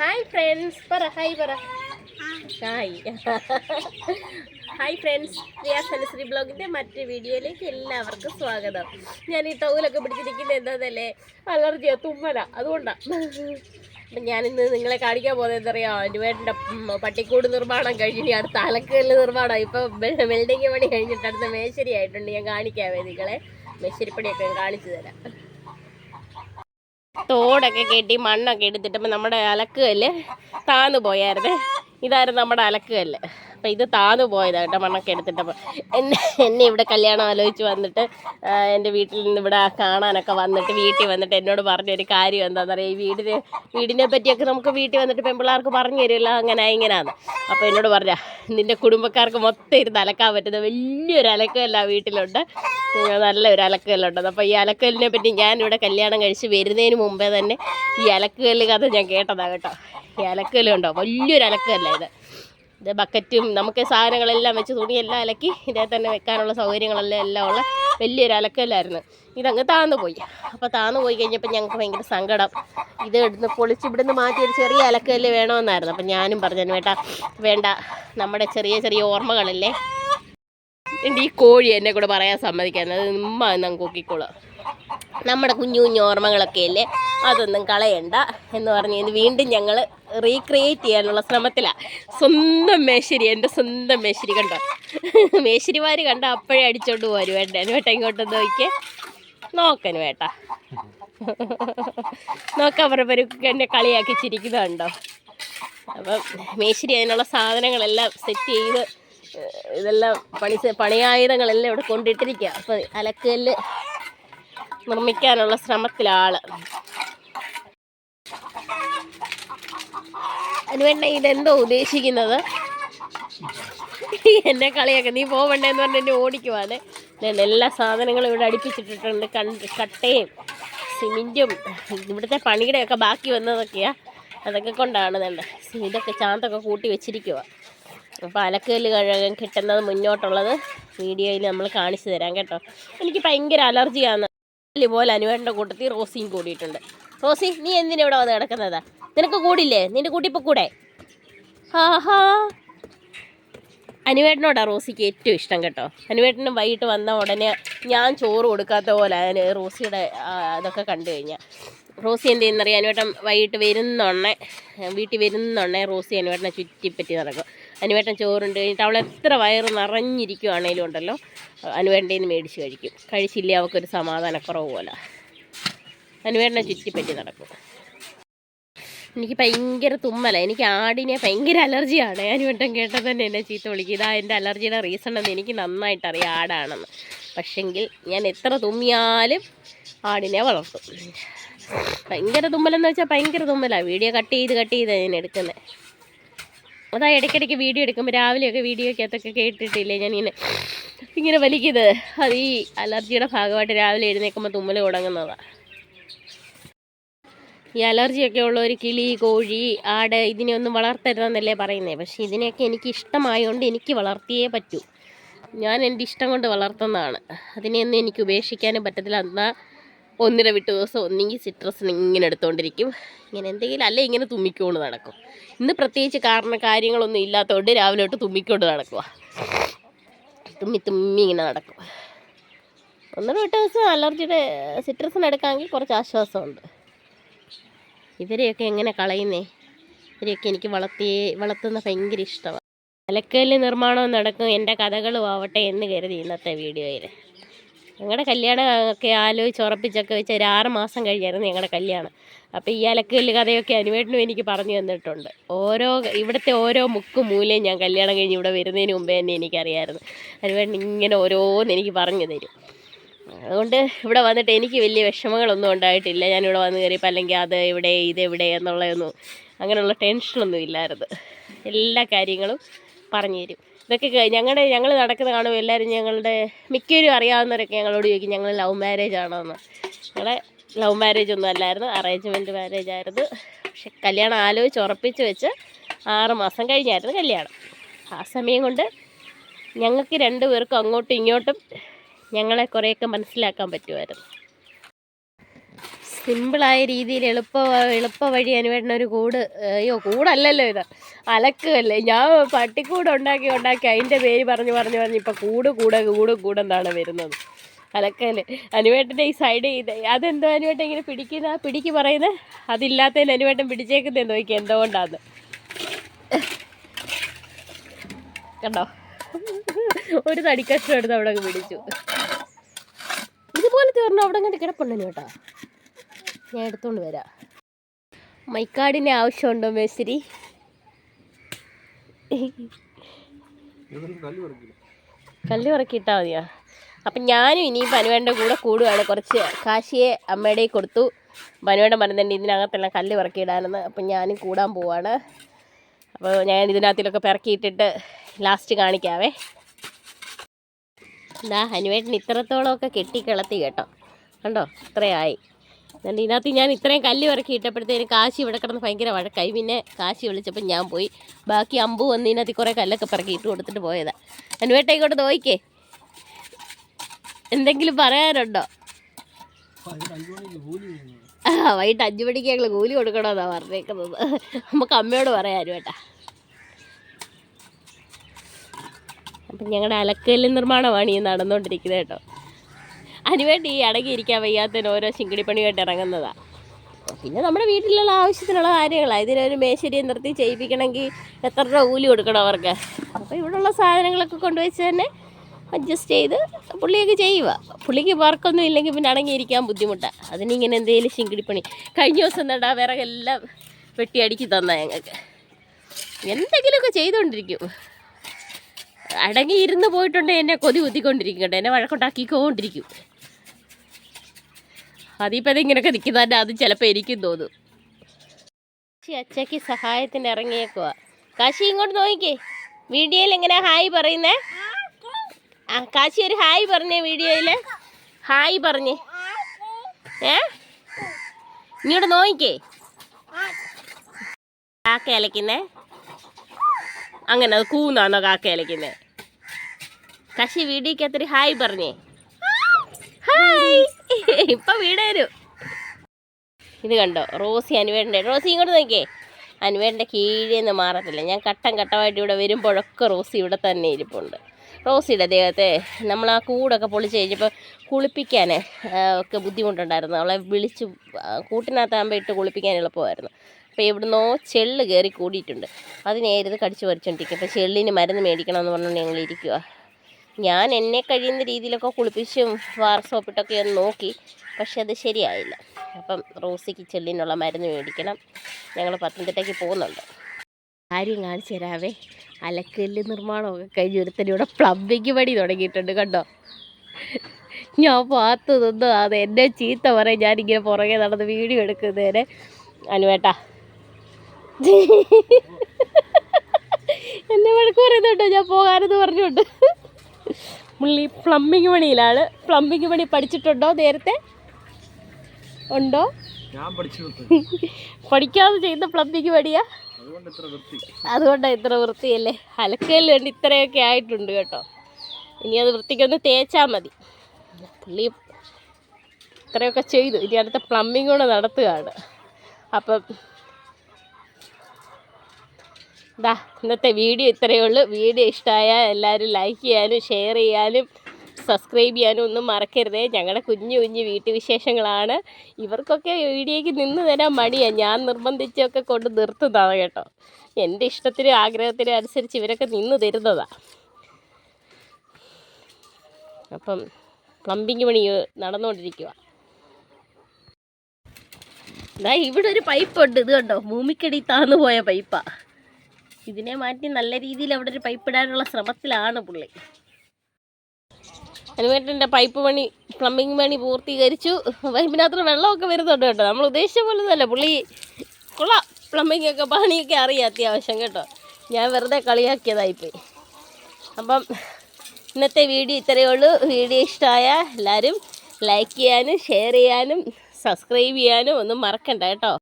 Hi friends പറ hi പറ hi hi friends പ്രിയ സനശ്രീ ബ്ലോഗിന്റെ മറ്റു വീഡിയോയിലേക്ക് എല്ലാവർക്കും സ്വാഗതം. ഞാൻ ഈ ടൗലൊക്കെ പിടിച്ചിരിക്കുന്നത് എന്താന്നല്ലേ? അലർജിയാ തുമ്മല. അതുകൊണ്ടാണ് അപ്പം ഞാനിന്ന് നിങ്ങളെ കാണിക്കാൻ പോകുന്നത് എന്തറിയാം അനുവേട്ടന്റെ പട്ടിക്കൂട് നിർമ്മാണം കഴിഞ്ഞ് ഇനി അടുത്ത അലക്കല്ല് നിർമ്മാണം. ഇപ്പം വെൽഡിങ് പണി കഴിഞ്ഞിട്ട് അടുത്ത മേശരി ആയിട്ടുണ്ട്. ഞാൻ കാണിക്കാവേ നിങ്ങളെ. മേശരിപ്പണിയൊക്കെ ഞാൻ കാണിച്ചു തരാം. തോടൊക്കെ കെട്ടി മണ്ണൊക്കെ എടുത്തിട്ടപ്പോൾ നമ്മുടെ അലക്കുകല്ല് താന്നു പോയായിരുന്നേ. ഇതായിരുന്നു നമ്മുടെ അലക്കുകല്ല്. അപ്പം ഇത് താന്നു പോയതാണ് കേട്ടോ മണ്ണൊക്കെ എടുത്തിട്ടപ്പോൾ എന്നെ എന്നെ ഇവിടെ കല്യാണം ആലോചിച്ച് വന്നിട്ട് എന്റെ വീട്ടിൽ നിന്ന് ഇവിടെ കാണാനൊക്കെ വന്നിട്ട് വീട്ടിൽ വന്നിട്ട് എന്നോട് പറഞ്ഞൊരു കാര്യം എന്താണെന്ന് പറയുക ഈ വീടിന് വീടിനെ പറ്റിയൊക്കെ നമുക്ക് വീട്ടിൽ വന്നിട്ട് പെൺപിള്ളേർക്ക് പറഞ്ഞു തരുമല്ലോ അങ്ങനെ ഇങ്ങനെയാണ് അപ്പോൾ എന്നോട് പറഞ്ഞ നിന്റെ കുടുംബക്കാർക്ക് മൊത്തം ഇരുന്ന് അലക്കാൻ പറ്റുന്ന വലിയൊരു അലക്കല്ല വീട്ടിലുണ്ട്. ഉം, നല്ലൊരു അലക്കല്ലുണ്ട് അപ്പോൾ ഈ അലക്കലിനെ പറ്റി ഞാനിവിടെ കല്യാണം കഴിച്ച് വരുന്നതിന് മുമ്പേ തന്നെ ഈ അലക്കല്ല് കഥ ഞാൻ കേട്ടതാണ് കേട്ടോ. ഈ അലക്കലുണ്ടോ? വലിയൊരു അലക്കല്ല ഇത്. ഇത് ബക്കറ്റും നമുക്ക് സാധനങ്ങളെല്ലാം വെച്ച് തുണിയെല്ലാം അലക്കി ഇതേ തന്നെ വെക്കാനുള്ള സൗകര്യങ്ങളെല്ലാം എല്ലാം ഉള്ള വലിയൊരു അലക്കല്ലായിരുന്നു ഇതങ്ങ് താന്നു പോയി. അപ്പോൾ താന്നു പോയി കഴിഞ്ഞപ്പോൾ ഞങ്ങൾക്ക് ഭയങ്കര സങ്കടം. ഇത് ഇടുന്ന് പൊളിച്ച് ഇവിടുന്ന് മാറ്റി ഒരു ചെറിയ അലക്കല്ല് വേണമെന്നായിരുന്നു അപ്പം ഞാനും പറഞ്ഞു വേട്ടാ വേണ്ട. നമ്മുടെ ചെറിയ ചെറിയ ഓർമ്മകളല്ലേ? എന്റെ ഈ കോഴി എന്നെ കൂടെ പറയാൻ സമ്മതിക്കുന്നത് ഉമ്മ എന്നാൽ കൂക്കിക്കോളാം. നമ്മുടെ കുഞ്ഞു കുഞ്ഞു ഓർമ്മകളൊക്കെ അല്ലേ അതൊന്നും കളയണ്ട എന്ന് പറഞ്ഞ് വീണ്ടും ഞങ്ങൾ റീക്രിയേറ്റ് ചെയ്യാനുള്ള ശ്രമത്തിലാണ് സ്വന്തം മേശരി എന്റെ സ്വന്തം മേശരി കണ്ടോ? മേശരിമാർ കണ്ട അപ്പോഴേ അടിച്ചോണ്ട് പോരും വേണ്ട വേട്ട ഇങ്ങോട്ട് നോക്കിയേ. നോക്കന് വേട്ട നോക്കാൻ എന്നെ കളിയാക്കി ചിരിക്കുന്നുണ്ടോ അപ്പം മേശരി അതിനുള്ള സാധനങ്ങളെല്ലാം സെറ്റ് ചെയ്ത് ഇതെല്ലാം പണി പണിയായുധങ്ങളെല്ലാം ഇവിടെ കൊണ്ടിട്ടിരിക്കുക അപ്പോൾ അലക്കല്ല് നിർമ്മിക്കാനുള്ള ശ്രമത്തിലാൾ. അതിനുവേണ്ട ഇതെന്തോ ഉദ്ദേശിക്കുന്നത്? എന്നെ കളിയാക്ക. നീ പോവണ്ടെന്ന് പറഞ്ഞ് എന്നെ ഓടിക്കുവാണ്. ഞാൻ എല്ലാ സാധനങ്ങളും ഇവിടെ അടുപ്പിച്ചിട്ടിട്ടുണ്ട്. കണ്ട് കട്ടയും സിമെന്റും ഇവിടുത്തെ പണിയുടെയൊക്കെ ബാക്കി വന്നതൊക്കെയാ. അതൊക്കെ കൊണ്ടാണ് വേണ്ട ഇതൊക്കെ ചാന്തൊക്കെ കൂട്ടി വെച്ചിരിക്കുക അപ്പോൾ അലക്കൽ കഴുകാൻ കിട്ടുന്നത് മുന്നോട്ടുള്ളത് വീഡിയോയിൽ നമ്മൾ കാണിച്ചു തരാം കേട്ടോ. എനിക്ക് ഭയങ്കര അലർജിയാണ്. പോലെ അനുവേണ്ട കൂട്ടത്തിൽ റോസിയും കൂടിയിട്ടുണ്ട്. റോസി നീ എന്തിനാ ഇവിടെ വന്ന് കിടക്കുന്നതാ? നിനക്ക് കൂടില്ലേ? നിന്റെ കൂട്ടി ഇപ്പൊ കൂടെ? ഹാ അനുവേട്ടനോടാ റോസിക്ക് ഏറ്റവും ഇഷ്ടം കേട്ടോ. അനുവേട്ടനും വൈകിട്ട് വന്ന ഉടനെ ഞാൻ ചോറ് കൊടുക്കാത്ത പോലെ അതിന് റോസിയുടെ അതൊക്കെ കണ്ടു കഴിഞ്ഞാൽ റോസി എന്ത് ചെയ്യുന്നറിയാം? അനുവേട്ടൻ വൈകിട്ട് വരുന്നൊണ്ണെ വീട്ടിൽ വരുന്നൊണ്ണെ റോസി അനുവേട്ടനെ ചുറ്റിപ്പറ്റി നടക്കും. അനുവേട്ടൻ ചോറുണ്ട് കഴിഞ്ഞിട്ട് അവൾ എത്ര വയറ് നിറഞ്ഞിരിക്കുവാണേലും ഉണ്ടല്ലോ അനുവേട്ടന്റെ നിന്ന് മേടിച്ച് കഴിക്കും. കഴിച്ചില്ലേ അവൾക്കൊരു സമാധാനക്കുറവ് പോലെ. അനുവേട്ടനെ ചുറ്റിപ്പറ്റി നടക്കും. എനിക്ക് ഭയങ്കര തുമ്മല. എനിക്ക് ആടിനെ ഭയങ്കര അലർജിയാണ്. ഞാൻ വട്ടം കേട്ടാൽ തന്നെ എന്നെ ചീത്ത വിളിക്കും. ഇതാ എന്റെ അലർജിയുടെ റീസൺ എന്ന് എനിക്ക് നന്നായിട്ട് അറിയാം ആടാണെന്ന്. പക്ഷെങ്കിൽ ഞാൻ എത്ര തുമ്മിയാലും ആടിനെ വളർത്തും. ഭയങ്കര തുമ്മലെന്ന് വെച്ചാൽ ഭയങ്കര തുമ്മലാണ് വീഡിയോ കട്ട് ചെയ്ത് കട്ട് ചെയ്താണ് ഞാൻ എടുക്കുന്നത് അതാ ഇടയ്ക്കിടയ്ക്ക് വീഡിയോ എടുക്കുമ്പോൾ രാവിലെയൊക്കെ വീഡിയോക്കകത്തൊക്കെ കേട്ടിട്ടില്ലേ ഞാൻ ഇങ്ങനെ ഇങ്ങനെ വലിക്കുന്നത് അത് ഈ അലർജിയുടെ ഭാഗമായിട്ട് രാവിലെ എഴുന്നേൽക്കുമ്പോൾ തുമ്മൽ തുടങ്ങുന്നതാണ് ഈ അലർജിയൊക്കെ ഉള്ളവർ കിളി കോഴി ആട് ഇതിനെയൊന്നും വളർത്തരുതെന്നല്ലേ പറയുന്നത് പക്ഷേ ഇതിനെയൊക്കെ എനിക്ക് ഇഷ്ടമായതുകൊണ്ട് എനിക്ക് വളർത്തിയേ പറ്റൂ. ഞാൻ എന്റെ ഇഷ്ടം കൊണ്ട് വളർത്തുന്നതാണ്. അതിനെയൊന്നും എനിക്ക് ഉപേക്ഷിക്കാനും പറ്റത്തില്ല. എന്നാൽ ഒന്നിട വിട്ട് ദിവസം ഒന്നെങ്കിൽ സിട്രസിന് ഇങ്ങനെ എടുത്തുകൊണ്ടിരിക്കും ഇങ്ങനെ എന്തെങ്കിലും അല്ലേ ഇങ്ങനെ തുമ്മിക്കൊണ്ട് നടക്കും. ഇന്ന് പ്രത്യേകിച്ച് കാരണ കാര്യങ്ങളൊന്നും ഇല്ലാത്തതുകൊണ്ട് രാവിലെ തൊട്ട് തുമ്മിക്കൊണ്ട് നടക്കുക തുമ്മി തുമ്മി ഇങ്ങനെ നടക്കും. ഒന്നര വിട്ട ദിവസം അലർജിയുടെ സിട്രസിന് എടുക്കാമെങ്കിൽ കുറച്ച് ആശ്വാസമുണ്ട്. ഇവരെയൊക്കെ എങ്ങനെ കളയുന്നേ? ഇവരെയൊക്കെ എനിക്ക് വളർത്തി വളർത്തുന്ന ഭയങ്കര ഇഷ്ടമാണ് അലക്കല്ല് നിർമ്മാണവും നടക്കും എന്റെ കഥകളും ആവട്ടെ എന്ന് കരുതി ഇന്നത്തെ വീഡിയോയിൽ. ഞങ്ങളുടെ കല്യാണം ഒക്കെ ആലോചിച്ച് ഉറപ്പിച്ചൊക്കെ വെച്ച് ഒരു ആറ് മാസം കഴിഞ്ഞായിരുന്നു ഞങ്ങളുടെ കല്യാണം. അപ്പോൾ ഈ അലക്കല്ല് കഥയൊക്കെ അനുവേട്ടനും എനിക്ക് പറഞ്ഞു തന്നിട്ടുണ്ട്. ഓരോ ഇവിടുത്തെ ഓരോ മുക്കും മൂലയും ഞാൻ കല്യാണം കഴിഞ്ഞ് ഇവിടെ വരുന്നതിന് മുമ്പേ തന്നെ എനിക്കറിയായിരുന്നു. അനുവേട്ടൻ ഇങ്ങനെ ഓരോന്ന് എനിക്ക് പറഞ്ഞു തരും. അതുകൊണ്ട് ഇവിടെ വന്നിട്ട് എനിക്ക് വലിയ വിഷമങ്ങളൊന്നും ഉണ്ടായിട്ടില്ല. ഞാനിവിടെ വന്ന് കയറിയപ്പോൾ അല്ലെങ്കിൽ അത് എവിടെ എന്നുള്ളതൊന്നും അങ്ങനെയുള്ള ടെൻഷനൊന്നും ഇല്ലായിരുന്നു. എല്ലാ കാര്യങ്ങളും പറഞ്ഞു തരും. ഇതൊക്കെ ഞങ്ങളുടെ ഞങ്ങൾ നടക്കുന്ന കാണുമ്പോൾ എല്ലാവരും ഞങ്ങളുടെ മിക്കവരും അറിയാവുന്നവരൊക്കെ ഞങ്ങളോട് ചോദിക്കും ഞങ്ങൾ ലവ് മാരേജ് ആണോ എന്ന് ഞങ്ങളെ ലവ് മാരേജ് ഒന്നും അല്ലായിരുന്നു. അറേഞ്ച്മെന്റ് മാരേജ് ആയിരുന്നു. പക്ഷെ കല്യാണം ആലോചിച്ച് ഉറപ്പിച്ച് വെച്ച് ആറ് മാസം കഴിഞ്ഞായിരുന്നു കല്യാണം. ആ സമയം കൊണ്ട് ഞങ്ങൾക്ക് രണ്ടുപേർക്കും അങ്ങോട്ടും ഇങ്ങോട്ടും ഞങ്ങളെ കുറേയൊക്കെ മനസ്സിലാക്കാൻ പറ്റുമായിരുന്നു. സിമ്പിളായ രീതിയിൽ എളുപ്പ എളുപ്പ വഴി അനുവേണ്ട ഒരു കൂട് അയ്യോ കൂടല്ലല്ലോ ഇത്. അലക്കുകല്ലേ ഞാൻ പട്ടിക്കൂട് ഉണ്ടാക്കി ഉണ്ടാക്കി അതിന്റെ പേര് പറഞ്ഞു പറഞ്ഞു പറഞ്ഞ് ഇപ്പം കൂട് കൂടെ കൂട് കൂടെന്നാണ് വരുന്നത്. അലക്കൽ. അനുവേട്ടന്റെ ഈ സൈഡ് ഇത് അതെന്തോ അനുവേട്ടൻ ഇങ്ങനെ പിടിക്കുന്ന പിടിക്ക് പറയുന്നത്? അതില്ലാത്തതിന് അനുവേട്ടൻ പിടിച്ചേക്കുന്നത് നോക്കി എന്തുകൊണ്ടാന്ന്. കണ്ടോ? ഒരു തടിക്കഷ്ണം എടുത്ത് അവിടെ പിടിച്ചു. ഇതുപോലത്തെ ഒരെണ്ണം അവിടെ അങ്ങനെ കിടപ്പുണ്ടെന്ന് കേട്ടോ. ഞാൻ എടുത്തോണ്ട് വരാം. മൈക്കാടിന് ആവശ്യമുണ്ടോ മേശ്ശേരി കല്ല് പറക്കിയിട്ടാ മതിയാ. അപ്പം ഞാനും ഇനി പനുവേന്റെ കൂടെ കൂടുകയാണ് കുറച്ച് കാശിയെ അമ്മയുടെ കൊടുത്തു. പനുവേണ്ട പറഞ്ഞിട്ടുണ്ട് ഇതിനകത്തെല്ലാം കല്ല് പറക്കിയിടാനെന്ന്. അപ്പം ഞാനും കൂടാൻ പോവാണ്. അപ്പോൾ ഞാൻ ഇതിനകത്തിലൊക്കെ പിറക്കിയിട്ടിട്ട് ലാസ്റ്റ് കാണിക്കാവേ. എന്താ ഹനുവേട്ടൻ ഇത്രത്തോളമൊക്കെ കെട്ടിക്കിളത്തി കേട്ടോ. കണ്ടോ? ഇത്രയായി. എന്നിട്ട് ഇതിനകത്ത് ഞാൻ ഇത്രയും കല്ല് ഇറക്കി ഇട്ടപ്പോഴത്തേന് കാശി ഇവിടെ കിടന്ന് ഭയങ്കര വഴക്കായി. പിന്നെ കാശി വിളിച്ചപ്പോൾ ഞാൻ പോയി. ബാക്കി അമ്പു വന്ന് ഇതിനകത്ത് കുറേ കല്ലൊക്കെ പിറക്കി ഇട്ട് കൊടുത്തിട്ട് പോയതാണ് ഹനുവേട്ട ഇങ്ങോട്ട് എന്തെങ്കിലും പറയാനുണ്ടോ? വൈകിട്ട് അഞ്ചു മണിക്ക് ഞങ്ങൾ കൂലി കൊടുക്കണമെന്നാണ് പറഞ്ഞേക്കുന്നത്. നമുക്ക് അമ്മയോട് പറയാനും കേട്ടാ. അപ്പം ഞങ്ങളുടെ അലക്കല്ല് നിർമ്മാണമാണ് ഈ നടന്നുകൊണ്ടിരിക്കുന്നത് കേട്ടോ. അതിനുവേണ്ടി ഈ അടങ്ങിയിരിക്കാൻ വയ്യാത്തതിന് ഓരോ ശിങ്കിടിപ്പണിയായിട്ട് ഇറങ്ങുന്നതാണ് പിന്നെ നമ്മുടെ വീട്ടിലുള്ള ആവശ്യത്തിനുള്ള കാര്യങ്ങളാണ് ഇതിനൊരു മേശരിയെ നിർത്തി ചെയ്യിപ്പിക്കണമെങ്കിൽ എത്ര രൂപ കൂലി കൊടുക്കണം അവർക്ക്. അപ്പോൾ ഇവിടെയുള്ള സാധനങ്ങളൊക്കെ കൊണ്ടുവച്ച് തന്നെ അഡ്ജസ്റ്റ് ചെയ്ത് പുള്ളിയൊക്കെ ചെയ്യുക പുള്ളിക്ക് വർക്കൊന്നും ഇല്ലെങ്കിൽ പിന്നെ അടങ്ങിയിരിക്കാൻ ബുദ്ധിമുട്ടാണ് അതിനിങ്ങനെ എന്തെങ്കിലും ശിങ്കിടിപ്പണി. കഴിഞ്ഞ ദിവസം എന്താ വിറകെല്ലാം വെട്ടി അടുക്കി തന്ന ഞങ്ങൾക്ക്. എന്തെങ്കിലുമൊക്കെ ചെയ്തുകൊണ്ടിരിക്കും അടങ്ങി ഇരുന്ന് പോയിട്ടുണ്ട് എന്നെ കൊതി കുത്തിക്കൊണ്ടിരിക്കും കേട്ടോ. എന്നെ വഴക്കുണ്ടാക്കിക്കൊണ്ടിരിക്കും. അതിപ്പോൾ ഇതിങ്ങനെയൊക്കെ നിൽക്കുന്നതന്നെ അത് ചിലപ്പോൾ എനിക്കും തോന്നും. അച്ചയ്ക്ക് സഹായത്തിന് ഇറങ്ങിയേക്കുവാ. കാശി ഇങ്ങോട്ട് നോക്കിക്കേ. വീഡിയോയിൽ എങ്ങനെ ഹായ് പറയുന്നേ? ആ കാശി ഒരു ഹായ് പറഞ്ഞേ വീഡിയോയിൽ ഹായ് പറഞ്ഞേ. ഏ? ഇങ്ങോട്ട് നോയിക്കേ കാക്ക അലക്കുന്നേ അങ്ങനെ അത് കൂന്നാന്നോ കാക്ക അലക്കുന്നേ കശി അത്ര ഹായ് പറഞ്ഞേ. ഹായ്. ഇപ്പൊ വീട് വരും. ഇത് കണ്ടോ? റോസി അനുവേട്ടന്റെ. റോസി ഇങ്ങോട്ട് നോക്കിയേ അനുവേണ്ട കീഴിൽ നിന്ന് മാറത്തില്ല. ഞാൻ ഘട്ടം ഘട്ടമായിട്ട് ഇവിടെ വരുമ്പോഴൊക്കെ റോസി ഇവിടെ തന്നെ ഇരിപ്പുണ്ട്. റോസിയുടെ ദേഹത്തെ നമ്മൾ ആ കൂടൊക്കെ പൊളിച്ച് കഴിഞ്ഞപ്പോൾ കുളിപ്പിക്കാൻ ഒക്കെ ബുദ്ധിമുട്ടുണ്ടായിരുന്നു. അവളെ വിളിച്ച് കൂട്ടിനകത്താകുമ്പോൾ ഇട്ട് കുളിപ്പിക്കാൻ എളുപ്പമായിരുന്നു. അപ്പോൾ എവിടുന്നോ ചെള്ള് കയറി കൂടിയിട്ടുണ്ട്. അതിനേരുത് കടിച്ചു പറിച്ചോണ്ടിരിക്കും അപ്പോൾ ചെള്ളിന് മരുന്ന് മേടിക്കണമെന്ന് പറഞ്ഞുകൊണ്ട് ഞങ്ങൾ ഇരിക്കുക ഞാൻ എന്നെ കഴിയുന്ന രീതിയിലൊക്കെ കുളിപ്പിച്ചും വാർ സോപ്പിട്ടൊക്കെ ഒന്ന് നോക്കി പക്ഷെ അത് ശരിയായില്ല. അപ്പം റോസിക്ക് ചെള്ളിനുള്ള മരുന്ന് മേടിക്കണം. ഞങ്ങൾ പത്തനംതിട്ടയ്ക്ക് പോകുന്നുണ്ട്. കാര്യം കാണിച്ചു തരാവേ. അലക്കല്ല് നിർമ്മാണമൊക്കെ കഴിഞ്ഞ് ഒരുത്തനിവിടെ പ്ലംബിങ് പണി തുടങ്ങിയിട്ടുണ്ട് കണ്ടോ? ഞാൻ പാത്തു നിന്നു അത് എന്നെ ചീത്ത പറയും ഞാനിങ്ങനെ പുറകെ നടന്ന് വീഡിയോ എടുക്കുന്നതിന് അനുവേട്ടാ. എന്നെ വഴക്ക് പറയുന്നുണ്ടോ. ഞാൻ പോകാനെന്ന് പറഞ്ഞുകൊണ്ട്. പുള്ളി പ്ലംബിങ് പണിയിലാണ്. പ്ലംബിങ് പണി പഠിച്ചിട്ടുണ്ടോ നേരത്തെ? ഉണ്ടോ? ഞാൻ പഠിക്കാതെ ചെയ്യുന്ന പ്ലംബിങ് പണിയാ? അതുകൊണ്ടാണ് ഇത്ര വൃത്തിയല്ലേ? അലക്കയിൽ വേണ്ടി ഇത്രയൊക്കെ ആയിട്ടുണ്ട് കേട്ടോ. ഇനി അത് വൃത്തിക്കൊന്ന് തേച്ചാൽ മതി. പുള്ളി ഇത്രയൊക്കെ ചെയ്തു. ഇനി അടുത്ത പ്ലംബിംഗ് കൂടെ നടത്തുകയാണ്. അപ്പം ദാ ഇന്നത്തെ വീഡിയോ ഇത്രയേ ഉള്ളൂ. വീഡിയോ ഇഷ്ടമായ എല്ലാവരും ലൈക്ക് ചെയ്യാനും ഷെയർ ചെയ്യാനും സബ്സ്ക്രൈബ് ചെയ്യാനും ഒന്നും മറക്കരുതേ. ഞങ്ങളുടെ കുഞ്ഞു കുഞ്ഞു വീട്ടുവിശേഷങ്ങളാണ്. ഇവർക്കൊക്കെ വീഡിയോയ്ക്ക് നിന്ന് തരാൻ മടിയാണ് ഞാൻ നിർബന്ധിച്ചൊക്കെ കൊണ്ട് നിർത്തുന്നതാണ് കേട്ടോ. എന്റെ ഇഷ്ടത്തിനും ആഗ്രഹത്തിനും അനുസരിച്ച് ഇവരൊക്കെ നിന്ന് തരുന്നതാണ് അപ്പം പ്ലംബിങ് പണി നടന്നുകൊണ്ടിരിക്കുക എന്നാ ഇവിടെ ഒരു പൈപ്പ് ഉണ്ട് ഇത് കണ്ടോ? ഭൂമിക്കടി താന്നു പോയ പൈപ്പാ. ഇതിനെ മാറ്റി നല്ല രീതിയിൽ അവിടെ ഒരു പൈപ്പ് ഇടാനുള്ള ശ്രമത്തിലാണ് പുള്ളി. അനുവേട്ടന്റെ പൈപ്പ് പണി പ്ലംബിങ് പണി പൂർത്തീകരിച്ചു. പൈപ്പിനകത്ത് വെള്ളമൊക്കെ വരുന്നുണ്ട് കേട്ടോ. നമ്മൾ ഉദ്ദേശിച്ച പോലെ തന്നെ പുള്ളി കൊള്ളാം പ്ലംബിംഗ് ഒക്കെ പണിയൊക്കെ അറിയാം അത്യാവശ്യം കേട്ടോ. ഞാൻ വെറുതെ കളിയാക്കിയതായിപ്പോയി അപ്പം ഇന്നത്തെ വീഡിയോ ഇത്രയേ ഉള്ളൂ. വീഡിയോ ഇഷ്ടമായ എല്ലാവരും ലൈക്ക് ചെയ്യാനും ഷെയർ ചെയ്യാനും സബ്സ്ക്രൈബ് ചെയ്യാനും ഒന്നും മറക്കണ്ട കേട്ടോ.